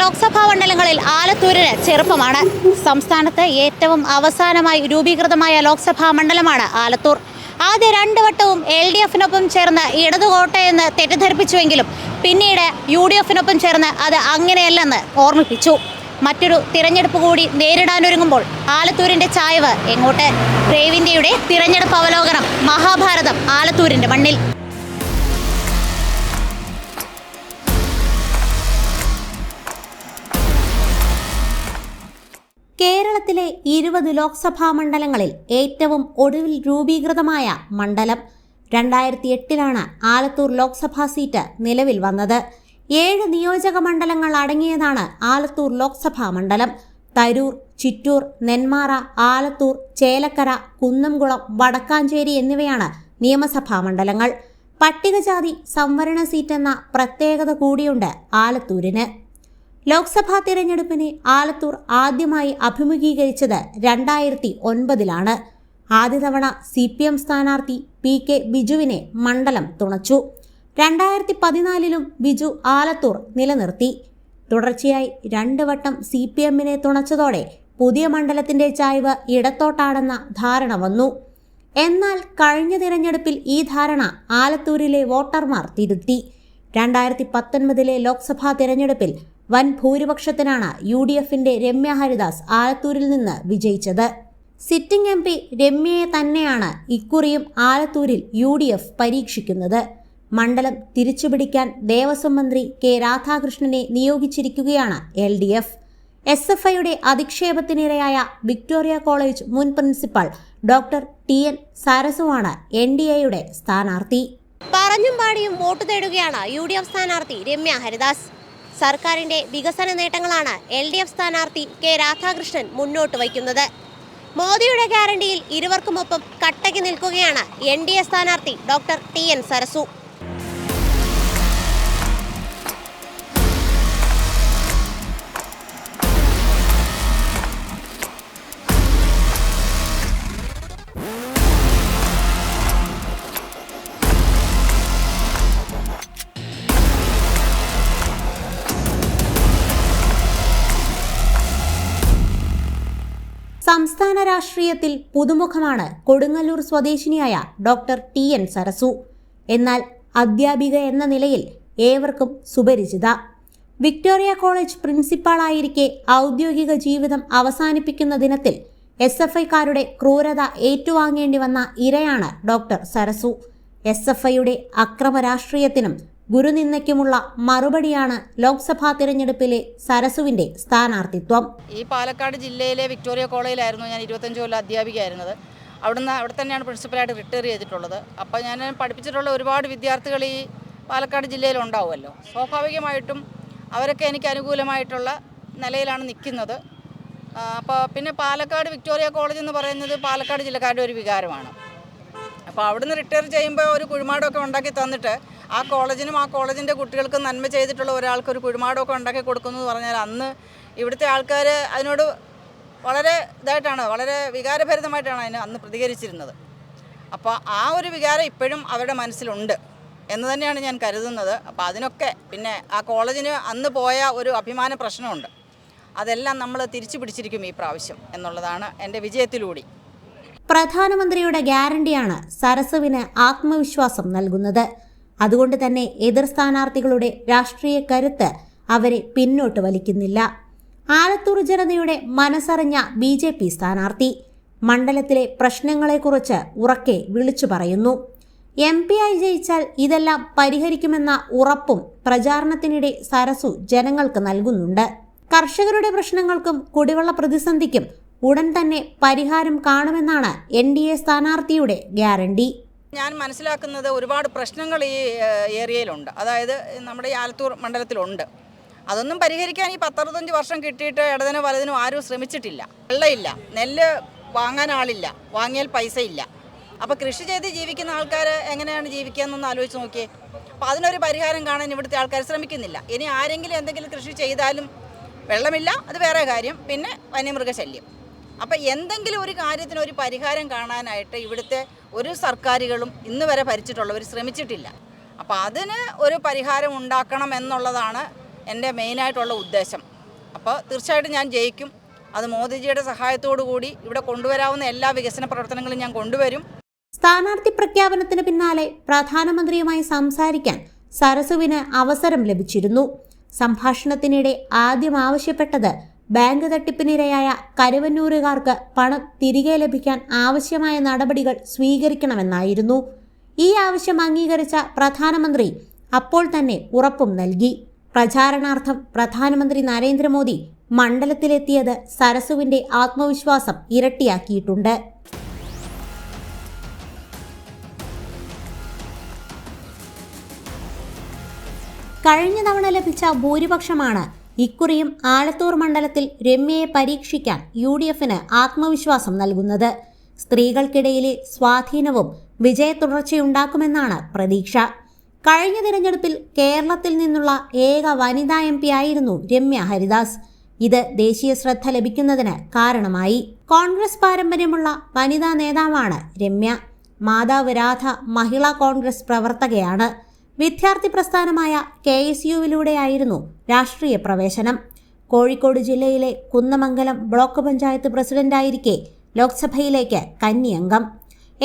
ലോക്സഭാ മണ്ഡലങ്ങളിൽ ആലത്തൂരിന് ചെറുപ്പമാണ്. സംസ്ഥാനത്ത് ഏറ്റവും അവസാനമായി രൂപീകൃതമായ ലോക്സഭാ മണ്ഡലമാണ് ആലത്തൂർ. ആദ്യ രണ്ട് വട്ടവും എൽ ഡി എഫിനൊപ്പം ചേർന്ന് ഇടതുകോട്ടയെന്ന് തെറ്റിദ്ധരിപ്പിച്ചുവെങ്കിലും പിന്നീട് യു ഡി എഫിനൊപ്പം ചേർന്ന് അത് അങ്ങനെയല്ലെന്ന് ഓർമ്മിപ്പിച്ചു. മറ്റൊരു തിരഞ്ഞെടുപ്പ് കൂടി നേരിടാനൊരുങ്ങുമ്പോൾ ആലത്തൂരിന്റെ ചായവ് എങ്ങോട്ട്? പ്രേവിന്ദ്യയുടെ തിരഞ്ഞെടുപ്പ് അവലോകനം മഹാഭാരതം ആലത്തൂരിന്റെ മണ്ണിൽ. കേരളത്തിലെ ഇരുപത് ലോക്സഭാ മണ്ഡലങ്ങളിൽ ഏറ്റവും ഒടുവിൽ രൂപീകൃതമായ മണ്ഡലം. രണ്ടായിരത്തി എട്ടിലാണ് ആലത്തൂർ ലോക്സഭാ സീറ്റ് നിലവിൽ വന്നത്. ഏഴ് നിയോജക മണ്ഡലങ്ങൾ അടങ്ങിയതാണ് ആലത്തൂർ ലോക്സഭാ മണ്ഡലം. തരൂർ ചിറ്റൂർ നെന്മാറ ആലത്തൂർ ചേലക്കര കുന്നംകുളം വടക്കാഞ്ചേരി എന്നിവയാണ് നിയമസഭാ മണ്ഡലങ്ങൾ. പട്ടികജാതി സംവരണ സീറ്റെന്ന പ്രത്യേകത കൂടിയുണ്ട് ആലത്തൂരിന്. ലോക്സഭാ തിരഞ്ഞെടുപ്പിനെ ആലത്തൂർ ആദ്യമായി അഭിമുഖീകരിച്ചത് രണ്ടായിരത്തി ഒൻപതിലാണ് ആദ്യ തവണ സി പി എം സ്ഥാനാർത്ഥി പി കെ ബിജുവിനെ മണ്ഡലം തുണച്ചു. രണ്ടായിരത്തി പതിനാലിലും ബിജു ആലത്തൂർ നിലനിർത്തി. തുടർച്ചയായി രണ്ട് വട്ടം സി പി എമ്മിനെ തുണച്ചതോടെ പുതിയ മണ്ഡലത്തിന്റെ ചായ്വ് ഇടത്തോട്ടാണെന്ന ധാരണ വന്നു. എന്നാൽ കഴിഞ്ഞ തിരഞ്ഞെടുപ്പിൽ ഈ ധാരണ ആലത്തൂരിലെ വോട്ടർമാർ തിരുത്തി. രണ്ടായിരത്തി പത്തൊൻപതിലെ ലോക്സഭാ തിരഞ്ഞെടുപ്പിൽ വൻ ഭൂരിപക്ഷത്തിനാണ് യു ഡി എഫിന്റെ രമ്യ ഹരിദാസ് ആലത്തൂരിൽ നിന്ന് വിജയിച്ചത്. സിറ്റിംഗ് എം പി രമ്യയെ തന്നെയാണ് ഇക്കുറിയും ആലത്തൂരിൽ യു ഡി എഫ് പരീക്ഷിക്കുന്നത്. മണ്ഡലം തിരിച്ചുപിടിക്കാൻ ദേവസ്വം മന്ത്രി കെ രാധാകൃഷ്ണനെ നിയോഗിച്ചിരിക്കുകയാണ് L D F. S F ഐയുടെ അധിക്ഷേപത്തിനിരയായ വിക്ടോറിയ കോളേജ് മുൻ പ്രിൻസിപ്പൽ ഡോക്ടർ ടി എൻ സരസുവാണ് എൻ ഡി എയുടെ സ്ഥാനാർത്ഥി. പറഞ്ഞും പാടിയും വോട്ട് തേടുകയാണ് യു ഡി എഫ് സ്ഥാനാർത്ഥി രമ്യ ഹരിദാസ്. സർക്കാരിന്റെ വികസന നേട്ടങ്ങളാണ് എൽ ഡി എഫ് സ്ഥാനാർത്ഥി കെ രാധാകൃഷ്ണൻ മുന്നോട്ട് വയ്ക്കുന്നത്. മോദിയുടെ ഗ്യാരണ്ടിയിൽ ഇരുവർക്കുമൊപ്പം കട്ടയ്ക്ക് നിൽക്കുകയാണ് എൻ ഡി എ സ്ഥാനാർത്ഥി ഡോക്ടർ ടി എൻ സരസു. സംസ്ഥാന രാഷ്ട്രീയത്തിൽ പുതുമുഖമാണ് കൊടുങ്ങല്ലൂർ സ്വദേശിനിയായ ഡോക്ടർ ടി എൻ സരസു. എന്നാൽ അധ്യാപിക എന്ന നിലയിൽ ഏവർക്കും സുപരിചിത. വിക്ടോറിയ കോളേജ് പ്രിൻസിപ്പാളായിരിക്കെ ഔദ്യോഗിക ജീവിതം അവസാനിപ്പിക്കുന്ന ദിനത്തിൽ എസ് എഫ് ഐക്കാരുടെ ക്രൂരത ഏറ്റുവാങ്ങേണ്ടി വന്ന ഇരയാണ് ഡോക്ടർ സരസു. എസ് എഫ് ഐയുടെ അക്രമ രാഷ്ട്രീയത്തിനും ഗുരുനിന്ദയ്ക്കുമുള്ള മറുപടിയാണ് ലോക്സഭാ തിരഞ്ഞെടുപ്പിലെ സരസുവിന്റെ സ്ഥാനാർത്ഥിത്വം. ഈ പാലക്കാട് ജില്ലയിലെ വിക്ടോറിയ കോളേജിലായിരുന്നു ഞാൻ ഇരുപത്തഞ്ച് കൊല്ലം അധ്യാപികയായിരുന്നത്. അവിടുന്ന് അവിടെ തന്നെയാണ് പ്രിൻസിപ്പലായിട്ട് റിട്ടയർ ചെയ്തിട്ടുള്ളത്. അപ്പോൾ ഞാൻ പഠിപ്പിച്ചിട്ടുള്ള ഒരുപാട് വിദ്യാർത്ഥികൾ ഈ പാലക്കാട് ജില്ലയിൽ ഉണ്ടാവുമല്ലോ. സ്വാഭാവികമായിട്ടും അവരൊക്കെ എനിക്ക് അനുകൂലമായിട്ടുള്ള നിലയിലാണ് നിൽക്കുന്നത്. അപ്പോൾ പിന്നെ പാലക്കാട് വിക്ടോറിയ കോളേജ് എന്ന് പറയുന്നത് പാലക്കാട് ജില്ലക്കാരുടെ ഒരു വികാരമാണ്. അപ്പോൾ അവിടുന്ന് റിട്ടയർ ചെയ്യുമ്പോൾ ഒരു കുഴിമാടമൊക്കെ ഉണ്ടാക്കി തന്നിട്ട് ആ കോളേജിനും ആ കോളേജിന്റെ കുട്ടികൾക്കും നന്മ ചെയ്തിട്ടുള്ള ഒരാൾക്ക് ഒരു കുഴിമാടമൊക്കെ ഉണ്ടാക്കി കൊടുക്കുന്നു എന്ന് പറഞ്ഞാൽ അന്ന് ഇവിടുത്തെ ആൾക്കാർ അതിനോട് വളരെ ഇതായിട്ടാണ് വളരെ വികാരഭരിതമായിട്ടാണ് അതിന് അന്ന് പ്രതികരിച്ചിരുന്നത്. അപ്പോൾ ആ ഒരു വികാരം ഇപ്പോഴും അവരുടെ മനസ്സിലുണ്ട് എന്ന് തന്നെയാണ് ഞാൻ കരുതുന്നത്. അപ്പോൾ അതിനൊക്കെ പിന്നെ ആ കോളേജിന് അന്ന് പോയ ഒരു അഭിമാന പ്രശ്നമുണ്ട്. അതെല്ലാം നമ്മൾ തിരിച്ചു പിടിച്ചിരിക്കും ഈ പ്രാവശ്യം എന്നുള്ളതാണ് എന്റെ വിജയത്തിലൂടെ. പ്രധാനമന്ത്രിയുടെ ഗ്യാരണ്ടിയാണ് സരസുവിന് ആത്മവിശ്വാസം നൽകുന്നത്. അതുകൊണ്ട് തന്നെ എതിർ സ്ഥാനാർത്ഥികളുടെ രാഷ്ട്രീയ കരുത്ത് അവരെ പിന്നോട്ട് വലിക്കുന്നില്ല. ആലത്തൂർ ജനതയുടെ മനസ്സറിഞ്ഞ ബി ജെ പി സ്ഥാനാർത്ഥി. മണ്ഡലത്തിലെ പ്രശ്നങ്ങളെക്കുറിച്ച് ഉറക്കെ വിളിച്ചു പറയുന്നു. എം പി ആയി ജയിച്ചാൽ ഇതെല്ലാം പരിഹരിക്കുമെന്ന ഉറപ്പും പ്രചാരണത്തിനിടെ സരസു ജനങ്ങൾക്ക് നൽകുന്നുണ്ട്. കർഷകരുടെ പ്രശ്നങ്ങൾക്കും കുടിവെള്ള പ്രതിസന്ധിക്കും ഉടൻ തന്നെ പരിഹാരം കാണുമെന്നാണ് എൻ ഡി എ സ്ഥാനാർത്ഥിയുടെ ഗ്യാരണ്ടി. ഞാൻ മനസ്സിലാക്കുന്നത് ഒരുപാട് പ്രശ്നങ്ങൾ ഈ ഏരിയയിലുണ്ട്. അതായത് നമ്മുടെ ഈ ആലത്തൂർ മണ്ഡലത്തിലുണ്ട്. അതൊന്നും പരിഹരിക്കാൻ ഈ പത്തറുപത്തഞ്ച് വർഷം കിട്ടിയിട്ട് ഇടതിനോ വലതിനോ ആരും ശ്രമിച്ചിട്ടില്ല. വെള്ളമില്ല നെല്ല് വാങ്ങാൻ ആളില്ല വാങ്ങിയാൽ പൈസ ഇല്ല അപ്പോൾ കൃഷി ചെയ്ത് ജീവിക്കുന്ന ആൾക്കാർ എങ്ങനെയാണ് ജീവിക്കുക എന്നൊന്ന് ആലോചിച്ച് നോക്കിയേ. അപ്പോൾ അതിനൊരു പരിഹാരം കാണാൻ ഇവിടുത്തെ ആൾക്കാർ ശ്രമിക്കുന്നില്ല. ഇനി ആരെങ്കിലും എന്തെങ്കിലും കൃഷി ചെയ്താലും വെള്ളമില്ല അത് വേറെ കാര്യം. പിന്നെ വന്യമൃഗശല്യം. അപ്പോൾ എന്തെങ്കിലും ഒരു കാര്യത്തിന് ഒരു പരിഹാരം കാണാനായിട്ട് ഇവിടുത്തെ ഒരു സർക്കാരുകളും ഇന്ന് വരെ ഭരിച്ചിട്ടുള്ളവർ ശ്രമിച്ചിട്ടില്ല. അപ്പോൾ അതിന് ഒരു പരിഹാരം ഉണ്ടാക്കണം എന്നുള്ളതാണ് എന്റെ മെയിനായിട്ടുള്ള ഉദ്ദേശം. അപ്പോൾ തീർച്ചയായിട്ടും ഞാൻ ജയിക്കും. അത് മോദിജിയുടെ സഹായത്തോടു കൂടി ഇവിടെ കൊണ്ടുവരാവുന്ന എല്ലാ വികസന പ്രവർത്തനങ്ങളും ഞാൻ കൊണ്ടുവരും. സ്ഥാനാർത്ഥി പ്രഖ്യാപനത്തിന് പിന്നാലെ പ്രധാനമന്ത്രിയുമായി സംസാരിക്കാൻ സരസുവിന് അവസരം ലഭിച്ചിരുന്നു. സംഭാഷണത്തിനിടെ ആദ്യം ആവശ്യപ്പെട്ടത് ബാങ്ക് തട്ടിപ്പിനിരയായ കരുവന്നൂരുകാർക്ക് പണം തിരികെ ലഭിക്കാൻ ആവശ്യമായ നടപടികൾ സ്വീകരിക്കണമെന്നായിരുന്നു. ഈ ആവശ്യം അംഗീകരിച്ച പ്രധാനമന്ത്രി അപ്പോൾ തന്നെ ഉറപ്പും നൽകി. പ്രചാരണാർത്ഥം പ്രധാനമന്ത്രി നരേന്ദ്രമോദി മണ്ഡലത്തിലെത്തിയത് സരസുവിന്റെ ആത്മവിശ്വാസം ഇരട്ടിയാക്കിയിട്ടുണ്ട്. കഴിഞ്ഞ തവണ ലഭിച്ച ഭൂരിപക്ഷമാണ് ഇക്കുറിയും ആലത്തൂർ മണ്ഡലത്തിൽ രമ്യയെ പരീക്ഷിക്കാൻ യു ഡി എഫിന് ആത്മവിശ്വാസം നൽകുന്നത്. സ്ത്രീകൾക്കിടയിലെ സ്വാധീനവും വിജയത്തുടർച്ചയുണ്ടാക്കുമെന്നാണ് പ്രതീക്ഷ. കഴിഞ്ഞ തിരഞ്ഞെടുപ്പിൽ കേരളത്തിൽ നിന്നുള്ള ഏക വനിതാ എം പി ആയിരുന്നു രമ്യ ഹരിദാസ്. ഇത് ദേശീയ ശ്രദ്ധ ലഭിക്കുന്നതിന് കാരണമായി. കോൺഗ്രസ് പാരമ്പര്യമുള്ള വനിതാ നേതാവാണ് രമ്യ. മാതാവ് രാധ മഹിളാ കോൺഗ്രസ് പ്രവർത്തകയാണ്. വിദ്യാർത്ഥി പ്രസ്ഥാനമായ കെ എസ് യുവിലൂടെയായിരുന്നു രാഷ്ട്രീയ പ്രവേശനം. കോഴിക്കോട് ജില്ലയിലെ കുന്നമംഗലം ബ്ലോക്ക് പഞ്ചായത്ത് പ്രസിഡന്റായിരിക്കെ ലോക്സഭയിലേക്ക് കന്നിയംഗം.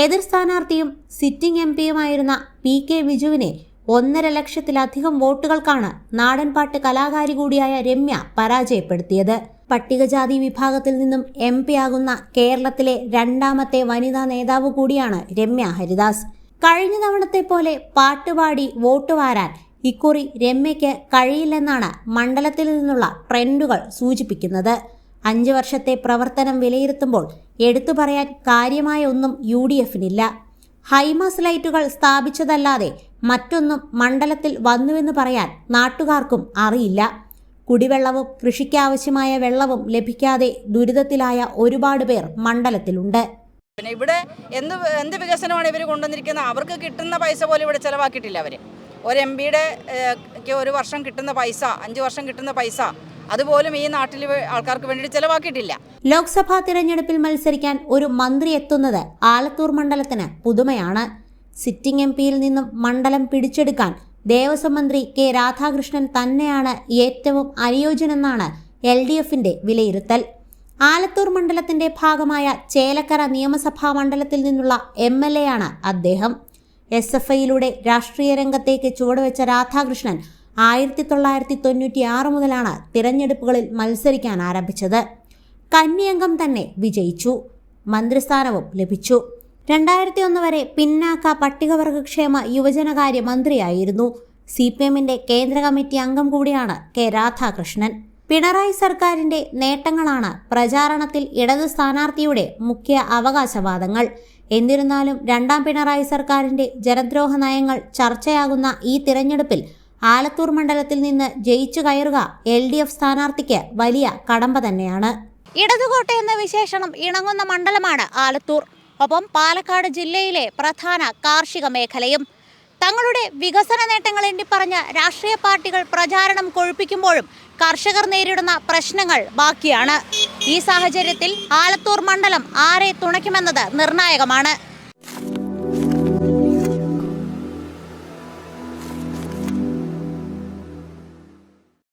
എതിർ സ്ഥാനാർത്ഥിയും സിറ്റിംഗ് എം പിയുമായിരുന്ന പി കെ വിജുവിനെ ഒന്നര ലക്ഷത്തിലധികം വോട്ടുകൾക്കാണ് നാടൻപാട്ട് കലാകാരി കൂടിയായ രമ്യ പരാജയപ്പെടുത്തിയത്. പട്ടികജാതി വിഭാഗത്തിൽ നിന്നും എം ആകുന്ന കേരളത്തിലെ രണ്ടാമത്തെ വനിതാ നേതാവ് കൂടിയാണ് രമ്യ ഹരിദാസ്. കഴിഞ്ഞ തവണത്തെ പോലെ പാട്ടുപാടി വോട്ട് വാരാൻ ഇക്കുറി രമ്യയ്ക്ക് കഴിയില്ലെന്നാണ് മണ്ഡലത്തിൽ നിന്നുള്ള ട്രെൻഡുകൾ സൂചിപ്പിക്കുന്നത്. അഞ്ച് വർഷത്തെ പ്രവർത്തനം വിലയിരുത്തുമ്പോൾ എടുത്തു പറയാൻ കാര്യമായ ഒന്നും യു ഡി എഫിനില്ല ഹൈമാസ് ലൈറ്റുകൾ സ്ഥാപിച്ചതല്ലാതെ മറ്റൊന്നും മണ്ഡലത്തിൽ വന്നുവെന്ന് പറയാൻ നാട്ടുകാർക്കും അറിയില്ല. കുടിവെള്ളവും കൃഷിക്കാവശ്യമായ വെള്ളവും ലഭിക്കാതെ ദുരിതത്തിലായ ഒരുപാട് പേർ മണ്ഡലത്തിലുണ്ട്. പിന്നെ ഇവിടെ എന്ത് എന്ത് വികസനമാണ് ഇവർ കൊണ്ടുവന്നിരിക്കുന്നത്? അവർക്ക് കിട്ടുന്ന പൈസ പോലും ഇവിടെ ചിലവാക്കിയിട്ടില്ല അവർ ഒരു എം പിയുടെ ഒരു വർഷം കിട്ടുന്ന പൈസ അഞ്ച് വർഷം കിട്ടുന്ന പൈസ അതുപോലും ഈ നാട്ടിൽ ആൾക്കാർക്ക് വേണ്ടി ചിലവാക്കിയിട്ടില്ല. ലോക്സഭാ തിരഞ്ഞെടുപ്പിൽ മത്സരിക്കാൻ ഒരു മന്ത്രി എത്തുന്നത് ആലത്തൂർ മണ്ഡലത്തിന് പുതുമയാണ്. സിറ്റിംഗ് എം പിയിൽ നിന്നും മണ്ഡലം പിടിച്ചെടുക്കാൻ ദേവസ്വം മന്ത്രി കെ രാധാകൃഷ്ണൻ തന്നെയാണ് ഏറ്റവും അനുയോജ്യനെന്നാണ് എൽ ഡി എഫിന്റെ വിലയിരുത്തൽ. ആലത്തൂർ മണ്ഡലത്തിന്റെ ഭാഗമായ ചേലക്കര നിയമസഭാ മണ്ഡലത്തിൽ നിന്നുള്ള എം എൽ എ ആണ് അദ്ദേഹം. എസ് എഫ് ഐയിലൂടെ രാഷ്ട്രീയ രംഗത്തേക്ക് ചുവടുവെച്ച രാധാകൃഷ്ണൻ ആയിരത്തി തൊള്ളായിരത്തി തൊണ്ണൂറ്റി ആറ് മുതലാണ് തിരഞ്ഞെടുപ്പുകളിൽ മത്സരിക്കാൻ ആരംഭിച്ചത്. കന്യംഗം തന്നെ വിജയിച്ചു. മന്ത്രിസ്ഥാനവും ലഭിച്ചു. രണ്ടായിരത്തി ഒന്ന് വരെ പിന്നാക്ക പട്ടികവർഗക്ഷേമ യുവജനകാര്യ മന്ത്രിയായിരുന്നു സി പി എമ്മിന്റെ കേന്ദ്ര കമ്മിറ്റി അംഗം കൂടിയാണ് കെ രാധാകൃഷ്ണൻ. പിണറായി സർക്കാരിന്റെ നേട്ടങ്ങളാണ് പ്രചാരണത്തിൽ ഇടത് സ്ഥാനാർത്ഥിയുടെ മുഖ്യ അവകാശവാദങ്ങൾ. എന്നിരുന്നാലും രണ്ടാം പിണറായി സർക്കാരിന്റെ ജനദ്രോഹ നയങ്ങൾ ചർച്ചയാകുന്ന ഈ തിരഞ്ഞെടുപ്പിൽ ആലത്തൂർ മണ്ഡലത്തിൽ നിന്ന് ജയിച്ചു കയറുക എൽ ഡി എഫ് സ്ഥാനാർത്ഥിക്ക് വലിയ കടമ്പ തന്നെയാണ്. ഇടതുകോട്ട എന്ന വിശേഷണം ഇണങ്ങുന്ന മണ്ഡലമാണ് ആലത്തൂർ. ഒപ്പം പാലക്കാട് ജില്ലയിലെ പ്രധാന കാർഷിക മേഖലയും തങ്ങളുടെ വികസന നേട്ടങ്ങൾ എണ്ണി പറഞ്ഞ രാഷ്ട്രീയ പാർട്ടികൾ പ്രചാരണം കൊഴുപ്പിക്കുമ്പോഴും കർഷകർ നേരിടുന്ന പ്രശ്നങ്ങൾ ബാക്കിയാണ്. ഈ സാഹചര്യത്തിൽ ആലത്തൂർ മണ്ഡലം ആരെ തുണയ്ക്കുമെന്നത് നിർണായകമാണ്.